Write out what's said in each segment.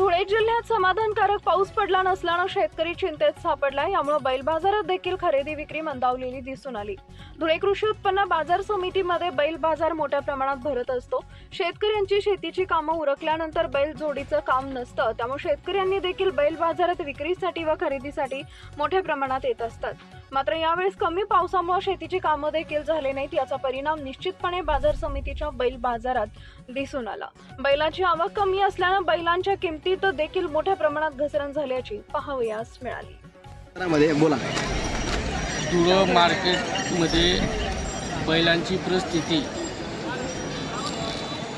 धुळे जिल्ह्यात समाधानकारक पाऊस पडला नसल्यानं शेतकरी चिंतेत सापडला. यामुळे बैल बाजारात देखील खरेदी विक्री मंदावलेली दिसून आली. धुळे कृषी उत्पन्न बाजार समितीमध्ये बैल बाजार मोठ्या प्रमाणात भरत असतो. शेतकऱ्यांची शेतीची कामं उरकल्यानंतर बैल जोडीचं काम नसतं. त्यामुळे शेतकऱ्यांनी देखील बैल बाजारात विक्रीसाठी व खरेदीसाठी मोठ्या प्रमाणात येत असतात. मात्र यावेळेस कमी पावसामुळे शेतीची कामं देखील झाले नाहीत. याचा परिणाम निश्चितपणे बाजार समितीच्या बैल बाजारात दिसून आला. बैलाची आवक कमी असल्यानं बैलांच्या किमती किमतीत देखील मोठ्या प्रमाणात घसरण झाल्याची पाहावयास मिळाली. बोला. धुळं मार्केटमध्ये बैलांची परिस्थिती.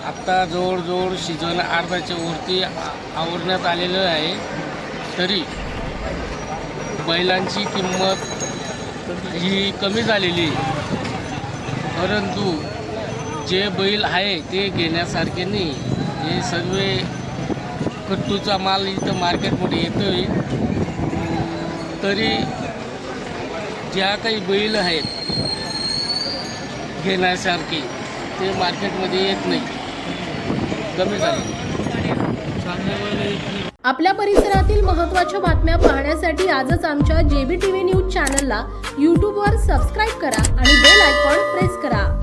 आत्ता जवळजवळ सीझन अर्धाच्या वरती आवरण्यात आलेलं आहे. तरी बैलांची किंमत ही कमी झालेली. परंतु जे बैल आहे ते घेण्यासारखे नाही. हे सर्व खट्टूचा माल इथं मार्केटमध्ये येतो आहे तरी ज्या काही बैल आहेत घेण्यासारखे ते मार्केटमध्ये येत नाही. कमी झाले. आपल्या परिसरातील महत्त्वाच्या बातम्या पाहण्यासाठी आजच आमच्या जेबी टीव्ही न्यूज चॅनलला यूट्यूबवर सबस्क्राईब करा आणि बेल आयकॉन प्रेस करा.